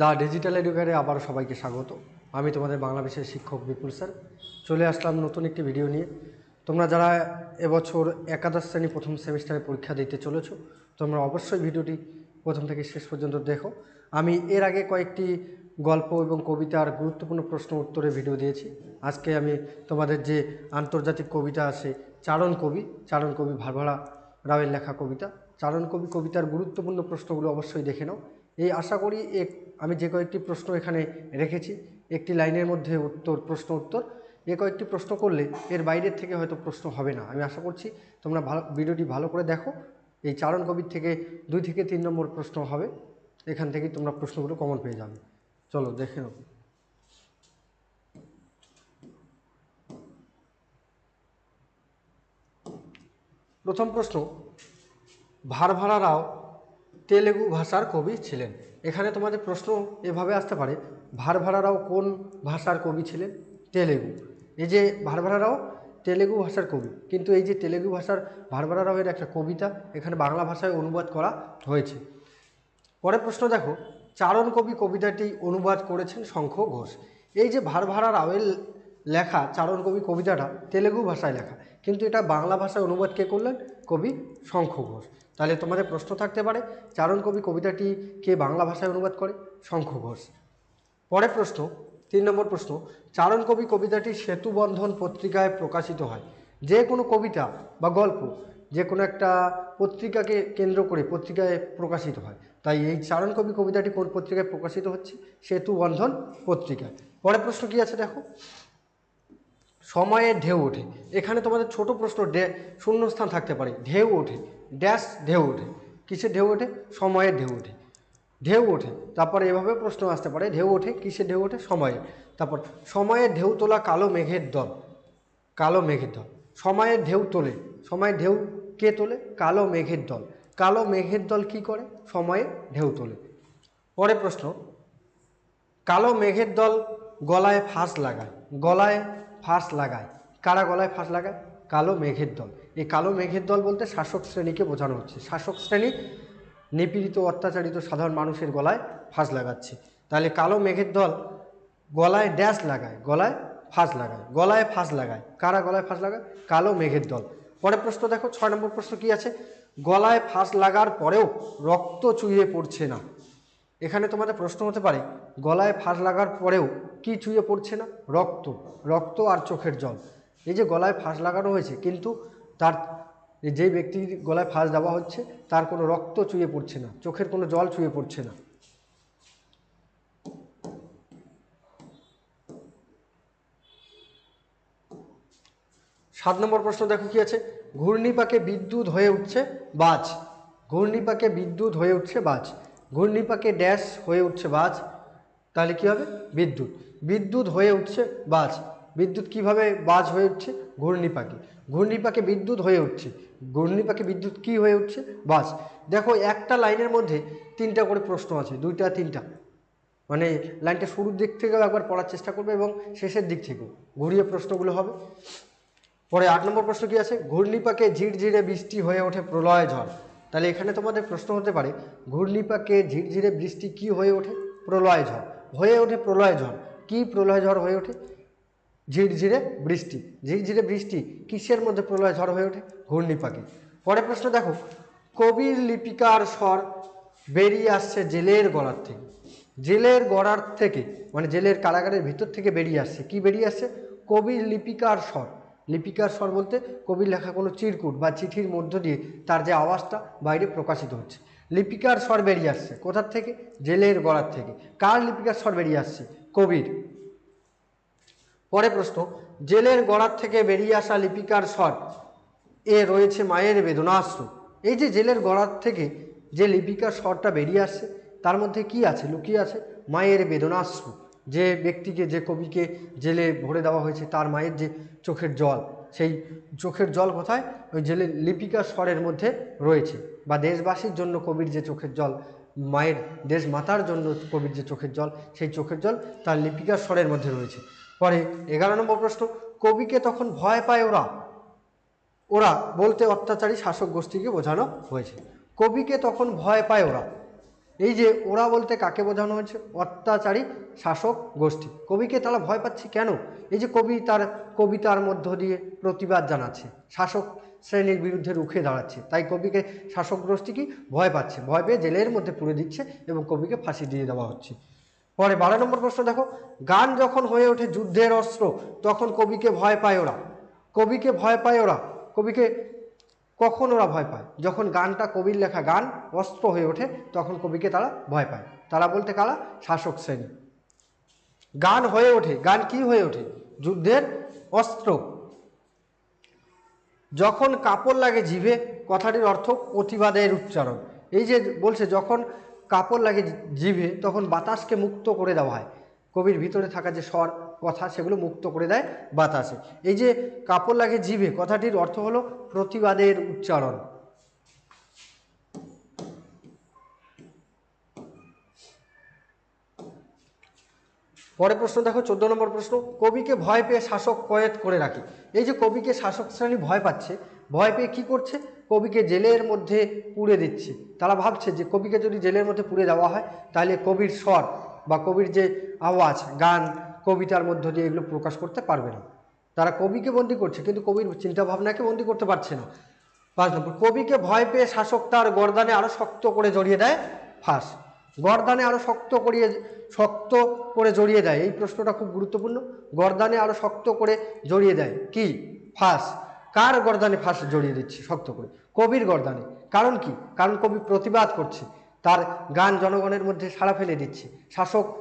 The digital এডুকেয়ারে আবার সবাইকে স্বাগত। আমি তোমাদের বাংলা বিষয়ের শিক্ষক বিপুল স্যার। চলে আসলাম নতুন একটি ভিডিও নিয়ে। তোমরা যারা এবছর একাদশ শ্রেণি প্রথম সেমিস্টারে পরীক্ষা দিতে চলেছ, তোমরা অবশ্যই ভিডিওটি প্রথম থেকে শেষ পর্যন্ত দেখো। আমি এর আগে কয়েকটি গল্প এবং কবিতার গুরুত্বপূর্ণ প্রশ্ন উত্তরের ভিডিও দিয়েছি। আজকে আমি তোমাদের যে আন্তর্জাতিক কবিতা আছে, চারণ কবি চারণ কবি ভারভাড়া রাওয়ের লেখা কবিতা, চারণ কবি কবিতার গুরুত্বপূর্ণ প্রশ্নগুলো অবশ্যই দেখে নাও। এই আশা করি এক, আমি যে কয়েকটি প্রশ্ন এখানে রেখেছি, একটি লাইনের মধ্যে উত্তর, প্রশ্ন উত্তর এ কয়েকটি প্রশ্ন করলে এর বাইরের থেকে হয়তো প্রশ্ন হবে না। আমি আশা করছি তোমরা ভালো, ভিডিওটি ভালো করে দেখো। এই চারণ কবির থেকে দুই থেকে তিন নম্বর প্রশ্ন হবে। এখান থেকেই তোমরা প্রশ্নগুলো কমন পেয়ে যাবে। চলো, দেখে নাও। প্রথম প্রশ্ন, ভারভারা রাও তেলেগু ভাষার কবি ছিলেন। এখানে তোমাদের প্রশ্ন এভাবে আসতে পারে ভারভারা রাও কোন ভাষার কবি ছিলেন? তেলেগু। এই যে ভারভারা রাও তেলেগু ভাষার কবি, কিন্তু এই যে তেলেগু ভাষার ভারভারা রাওয়ের একটা কবিতা, এখানে বাংলা ভাষায় অনুবাদ করা হয়েছে। পরের প্রশ্ন দেখো, চারণ কবি কবিতাটি অনুবাদ করেছেন শঙ্খ ঘোষ। এই যে ভারভারা রাওয়ের লেখা, চারণ কবি কবিতাটা তেলেগু ভাষায় লেখা, কিন্তু এটা বাংলা ভাষায় অনুবাদ কে করলেন? কবি শঙ্খ ঘোষ। তাহলে তোমাদের প্রশ্ন থাকতে পারে, চারণ কবি কবিতাটি কে বাংলা ভাষায় অনুবাদ করে? শঙ্খ ঘোষ। পরের প্রশ্ন, তিন নম্বর প্রশ্ন, চারণ কবি কবিতাটি সেতুবন্ধন পত্রিকায় প্রকাশিত হয়। যে কোনো কবিতা বা গল্প, যে কোনো একটা পত্রিকাকে কেন্দ্র করে পত্রিকায় প্রকাশিত হয়। তাই এই চারণ কবি কবিতাটি কোন পত্রিকায় প্রকাশিত হচ্ছে? সেতুবন্ধন পত্রিকায়। পরের প্রশ্ন কি আছে দেখো? সময়ে ঢেউ ওঠে। এখানে তোমাদের ছোট প্রশ্ন ডে শূন্যস্থান থাকতে পারে। ঢেউ ওঠে। ড্যাশ ঢেউ ওঠে। কিসের ঢেউ ওঠে? সময়ের ঢেউ ওঠে। ঢেউ ওঠে, তারপরে এভাবে প্রশ্ন আসতে পারে, ঢেউ ওঠে কিসের ঢেউ ওঠে? সময়ে। তারপর সময়ের ঢেউ তোলা কালো মেঘের দল। কালো মেঘের দল। সময়ের ঢেউ তোলে। সময়ের ঢেউ কে তোলে? কালো মেঘের দল। কালো মেঘের দল কি করে? সময়ে ঢেউ তোলে। পরে প্রশ্ন। কালো মেঘের দল গলায় ফাঁস লাগায়। গলায় ফাঁস লাগায়। কারা গলায় ফাঁস লাগায়? কালো মেঘের দল। এই কালো মেঘের দল বলতে শাসক শ্রেণীকে বোঝানো হচ্ছে। শাসক শ্রেণি নিপীড়িত, অত্যাচারিত, সাধারণ মানুষের গলায় ফাঁস লাগাচ্ছে। তাহলে কালো মেঘের দল গলায় ড্যাশ লাগায়, গলায় ফাঁস লাগায়, গলায় ফাঁস লাগায়। কারা গলায় ফাঁস লাগায়? কালো মেঘের দল। পরের প্রশ্ন দেখো, ছয় নম্বর প্রশ্ন কি আছে? গলায় ফাঁস লাগার পরেও রক্ত চুইয়ে পড়ছে না। এখানে তোমাদের প্রশ্ন হতে পারে, গলায় ফাঁস লাগার পরেও কি চুইয়ে পড়ছে না? রক্ত। রক্ত আর চোখের জল। এই যে গলায় ফাঁস লাগানো হয়েছে, কিন্তু তার যে ব্যক্তির গলায় ফাঁস দেওয়া হচ্ছে, তার কোনো রক্ত চুইয়ে পড়ছে না, চোখের কোনো জল চুইয়ে পড়ছে না। সাত নম্বর প্রশ্ন দেখো কি আছে? ঘূর্ণিপাকে বিদ্যুৎ হয়ে উঠছে বাজ। ঘূর্ণিপাকে বিদ্যুৎ হয়ে উঠছে বাজ। ঘূর্ণিপাকে ড্যাশ হয়ে উঠছে বাজ, তাহলে কি হবে? বিদ্যুৎ। বিদ্যুৎ হয়ে উঠছে বাজ। বিদ্যুৎ কীভাবে বাজ হয়ে উঠছে? ঘূর্ণিপাকে। ঘূর্ণিপাকে বিদ্যুৎ হয়ে উঠছে। ঘূর্ণিপাকে বিদ্যুৎ কি হয়ে উঠছে? বাজ। দেখো, একটা লাইনের মধ্যে তিনটা করে প্রশ্ন আছে, দুইটা, তিনটা। মানে লাইনটা শুরুর দিক থেকেও একবার পড়ার চেষ্টা করবে এবং শেষের দিক থেকেও। ঘুরিয়ে প্রশ্নগুলো হবে। পরে আট নম্বর প্রশ্ন কি আছে? ঘূর্ণিপাকে ঝিরঝিরে বৃষ্টি হয়ে ওঠে প্রলয় ঝড়। তাহলে এখানে তোমাদের প্রশ্ন হতে পারে, ঘূর্ণিপাকে ঝিরঝিরে বৃষ্টি কি হয়ে ওঠে? প্রলয় ঝড়। হয়ে ওঠে প্রলয় ঝড়। কি প্রলয় ঝড় হয়ে ওঠে? ঝিরঝিরে বৃষ্টি ঝিরঝিরে বৃষ্টি কিসের মধ্যে প্রলয় ঝড় হয়ে ওঠে? ঘূর্ণিপাকে পরের প্রশ্ন, দেখো, কবির লিপিকার স্বর বেরিয়ে আসছে জেলের গড়ার থেকে। জেলের গড়ার থেকে মানে জেলের কারাগারের ভিতর থেকে বেরিয়ে আসছে। কি বেরিয়ে আসছে? কবির লিপিকার স্বর। লিপিকার স্বর বলতে কবির লেখা কোনো চিরকুট বা চিঠির মধ্য দিয়ে তার যে আওয়াজটা বাইরে প্রকাশিত হচ্ছে। লিপিকার স্বর বেরিয়ে আসছে কোথার থেকে? জেলের গড়ার থেকে। কার লিপিকার স্বর বেরিয়ে আসছে? কবির। পরে প্রশ্ন, জেলের গড়ার থেকে বেরিয়ে আসা লিপিকার স্বর, এ রয়েছে মায়ের বেদনাশ্রু। এই যে জেলের গড়ার থেকে যে লিপিকার স্বরটা বেরিয়ে আসছে, তার মধ্যে কি আছে, লুকিয়ে আছে? মায়ের বেদনাশ্রু, যে ব্যক্তিকে, যে কবিকে জেলে ভরে দেওয়া হয়েছে, তার মায়ের যে চোখের জল, সেই চোখের জল কোথায়? ওই জেলের লিপিকার স্বরের মধ্যে রয়েছে। বা দেশবাসীর জন্য কবির যে চোখের জল, মায়ের দেশ মাতার জন্য কবির যে চোখের জল, সেই চোখের জল তার লিপিকার স্বরের মধ্যে রয়েছে। পরে এগারো নম্বর প্রশ্ন, কবিকে তখন ভয় পায় ওরা। ওরা বলতে অত্যাচারী শাসক গোষ্ঠীকে বোঝানো হয়েছে। কবিকে তখন ভয় পায় ওরা। এই যে ওরা বলতে কাকে বোঝানো হয়েছে? অত্যাচারী শাসক গোষ্ঠী। কবিকে তারা ভয় পাচ্ছে কেন? এই যে কবি তার কবিতার মধ্য দিয়ে প্রতিবাদ জানাচ্ছে। শাসক শ্রেণির বিরুদ্ধে রুখে দাঁড়াচ্ছে। তাই কবিকে শাসক গোষ্ঠী কি? ভয় পাচ্ছে। ভয় পেয়ে জেলের মধ্যে পুরে দিচ্ছে এবং কবিকে ফাঁসি দিয়ে দেওয়া হচ্ছে। পরে বারো নম্বর প্রশ্ন, দেখো, গান যখন হয়ে ওঠে যুদ্ধের অস্ত্র, তখন কবিকে ভয় পায় ওরা। কবিকে ভয় পায় ওরা। কবিকে কখন ওরা ভয় পায়? যখন গানটা কবির লেখা গান, অস্ত্র হয়ে ওঠে, তখন কবিকে তারা ভয় পায়। তারা বলতে কারা? শাসক শ্রেণি। গান হয়ে ওঠে। গান কি হয়ে ওঠে? যুদ্ধের অস্ত্র। যখন কাপড় লাগে জিভে, কথাটির অর্থ প্রতিবাদের উচ্চারণ। এই যে বলছে, যখন কাপড় লাগে জিভে তখন বাতাসকে মুক্ত করে দেওয়া হয়। কবির ভিতরে থাকা যে স্বর, কথা সেগুলো মুক্ত করে দেয় বাতাসে। এই যে কাপড় লাগে জিভে, কথাটির অর্থ হলো প্রতিবাদের উচ্চারণ। পরের প্রশ্ন দেখো, চোদ্দ নম্বর প্রশ্ন, কবিকে ভয় পেয়ে শাসক কয়েদ করে রাখে। এই যে কবিকে শাসক শ্রেণি ভয় পাচ্ছে, ভয় পেয়ে কি করছে? কবিকে জেলের মধ্যে পুড়ে দিচ্ছে। তারা ভাবছে যে কবিকে যদি জেলের মধ্যে পুড়ে দেওয়া হয়, তাহলে কবির স্বর বা কবির যে আওয়াজ, গান, কবিতার মধ্য দিয়ে এগুলো প্রকাশ করতে পারবে না। তারা কবিকে বন্দি করছে, কিন্তু কবির চিন্তাভাবনাকে বন্দি করতে পারছে না। পাঁচ নম্বর, কবিকে ভয় পেয়ে শাসক তার গরদানে আরও শক্ত করে জড়িয়ে দেয় ফাঁস। গরদানে আরও শক্ত করিয়ে, শক্ত করে জড়িয়ে দেয়। এই প্রশ্নটা খুব গুরুত্বপূর্ণ। গরদানে আরও শক্ত করে জড়িয়ে দেয়। কি? ফাঁস। কার গরদানে ফাঁস জড়িয়ে দিচ্ছে? শক্ত করে। কবির গরদানে। কারণ কি? কারণ কবি প্রতিবাদ করছে। তার গান জনগণের মধ্যে সাড়া ফেলে দিচ্ছে। শাসক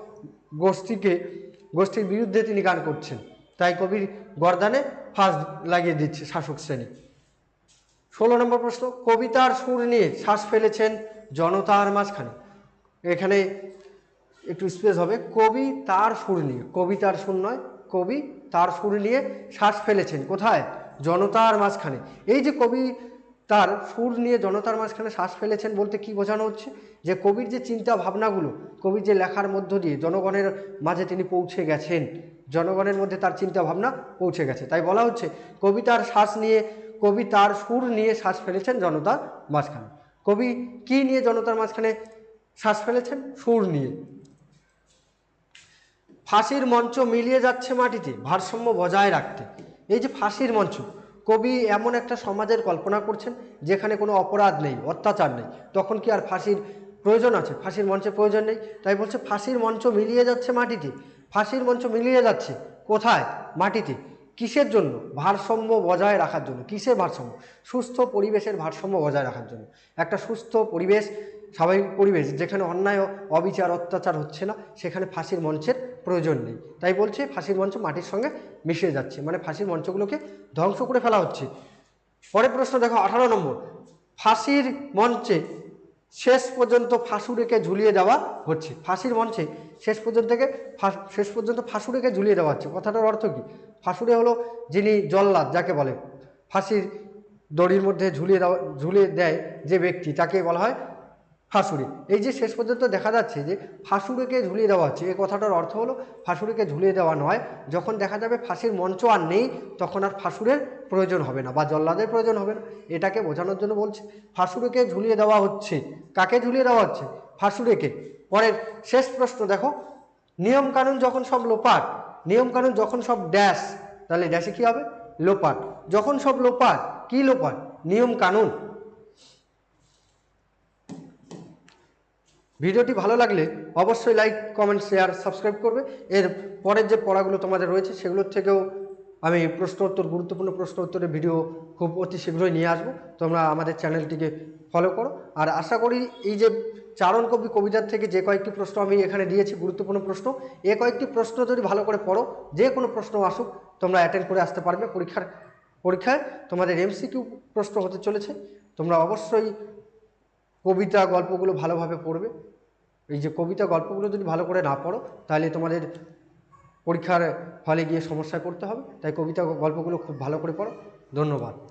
গোষ্ঠীকে, গোষ্ঠীর বিরুদ্ধে তিনি গান করছেন। তাই কবির গরদানে ফাঁস লাগিয়ে দিচ্ছে শাসক শ্রেণি। ষোলো নম্বর প্রশ্ন। কবিতার সুর নিয়ে শ্বাস ফেলেছেন জনতার মাঝখানে। এখানে একটু স্পেস হবে। কবি তার সুর নিয়ে কবিতার সুর নয়, কবি তার সুর নিয়ে শ্বাস ফেলেছেন। কোথায়? জনতার মাঝখানে। এই যে কবি তার সুর নিয়ে জনতার মাঝখানে শ্বাস ফেলেছেন বলতে কি বোঝানো হচ্ছে? যে কবির যে চিন্তা ভাবনাগুলো, কবির যে লেখার মধ্য দিয়ে জনগণের মাঝে তিনি পৌঁছে গেছেন, জনগণের মধ্যে তার চিন্তা ভাবনা পৌঁছে গেছে। তাই বলা হচ্ছে, কবি তার শ্বাস নিয়ে, কবি তার সুর নিয়ে শ্বাস ফেলেছেন জনতার মাঝখানে। কবি কি নিয়ে জনতার মাঝখানে শ্বাস ফেলেছেন, সুর নিয়ে। ফাঁসির মঞ্চ মিলিয়ে যাচ্ছে মাটিতে, ভারসাম্য বজায় রাখতে। এই যে ফাঁসির মঞ্চ, কবি এমন একটা সমাজের কল্পনা করছেন যেখানে কোনো অপরাধ নেই, অত্যাচার নেই। তখন কি আর ফাঁসির প্রয়োজন আছে? ফাঁসির মঞ্চের প্রয়োজন নেই। তাই বলছে, ফাঁসির মঞ্চ মিলিয়ে যাচ্ছে মাটিতে। ফাঁসির মঞ্চ মিলিয়ে যাচ্ছে কোথায়? মাটিতে। কিসের জন্য? ভারসাম্য বজায় রাখার জন্য। কিসের ভারসাম্য? সুস্থ পরিবেশের ভারসাম্য বজায় রাখার জন্য। একটা সুস্থ পরিবেশ স্বাভাবিক পরিবেশ, যেখানে অন্যায়, অবিচার, অত্যাচার হচ্ছে না, সেখানে ফাঁসির মঞ্চের প্রয়োজন নেই। তাই বলছে, ফাঁসির মঞ্চ মাটির সঙ্গে মিশে যাচ্ছে। মানে ফাঁসির মঞ্চগুলোকে ধ্বংস করে ফেলা হচ্ছে। পরের প্রশ্ন দেখো, আঠারো নম্বর। ফাঁসির মঞ্চে শেষ পর্যন্ত ফাঁসুড়েকে ঝুলিয়ে দেওয়া হচ্ছে। ফাঁসির মঞ্চে শেষ পর্যন্ত থেকে শেষ পর্যন্ত ফাঁসুড়েকে ঝুলিয়ে দেওয়া হচ্ছে। কথাটার অর্থ কী? ফাঁসুড়ে হলো যিনি জল্লাদ, যাকে বলে। ফাঁসির দড়ির মধ্যে ঝুলিয়ে দেওয়া, ঝুলিয়ে দেয় যে ব্যক্তি, তাকে বলা হয় ফাঁসুড়ি এই যে শেষ পর্যন্ত দেখা যাচ্ছে যে ফাঁসুড়িকে ঝুলিয়ে দেওয়া হচ্ছে এই কথাটার অর্থ হলো ফাঁসুড়িকে ঝুলিয়ে দেওয়া নয়, যখন দেখা যাবে ফাঁসির মঞ্চ আর নেই, তখন আর ফাঁসুরের প্রয়োজন হবে না বা জল্লাদের প্রয়োজন হবে না। এটাকে বোঝানোর জন্য বলছে ফাঁসুড়িকে ঝুলিয়ে দেওয়া হচ্ছে। কাকে ঝুলিয়ে দেওয়া হচ্ছে? ফাঁসুড়িকে পরের শেষ প্রশ্ন দেখো নিয়ম কানুন যখন সব লোপাট নিয়ম কানুন যখন সব ড্যাশ, তাহলে ড্যাশে কী হবে? লোপাট। যখন সব লোপাট, কী লোপাট? নিয়ম ভিডিওটি ভালো লাগলে অবশ্যই লাইক কমেন্ট শেয়ার সাবস্ক্রাইব করবে। এর পরের যে পড়াগুলো তোমাদের রয়েছে সেগুলোর থেকেও আমি প্রশ্ন উত্তর গুরুত্বপূর্ণ প্রশ্ন উত্তরের ভিডিও খুব অতি শীঘ্রই নিয়ে আসব। তোমরা আমাদের চ্যানেলটিকে ফলো করো। আর আশা করি এই যে চারণ কবি কবিতার থেকে যে কয়েকটি প্রশ্ন আমি এখানে দিয়েছি, গুরুত্বপূর্ণ প্রশ্ন, এ কয়েকটি প্রশ্ন যদি ভালো করে পড়ো, যে কোনো প্রশ্ন আসুক, তোমরা অ্যাটেন্ড করে আসতে পারবে পরীক্ষার, পরীক্ষায়। তোমাদের এমসিকিউ প্রশ্ন হতে চলেছে। তোমরা অবশ্যই কবিতা গল্পগুলো ভালোভাবে পড়বে। এই যে কবিতা গল্পগুলো যদি ভালো করে না পড়ো, তাহলে তোমাদের পরীক্ষার হলে গিয়ে সমস্যায় পড়তে হবে। তাই কবিতা গল্পগুলো খুব ভালো করে পড়ো। ধন্যবাদ।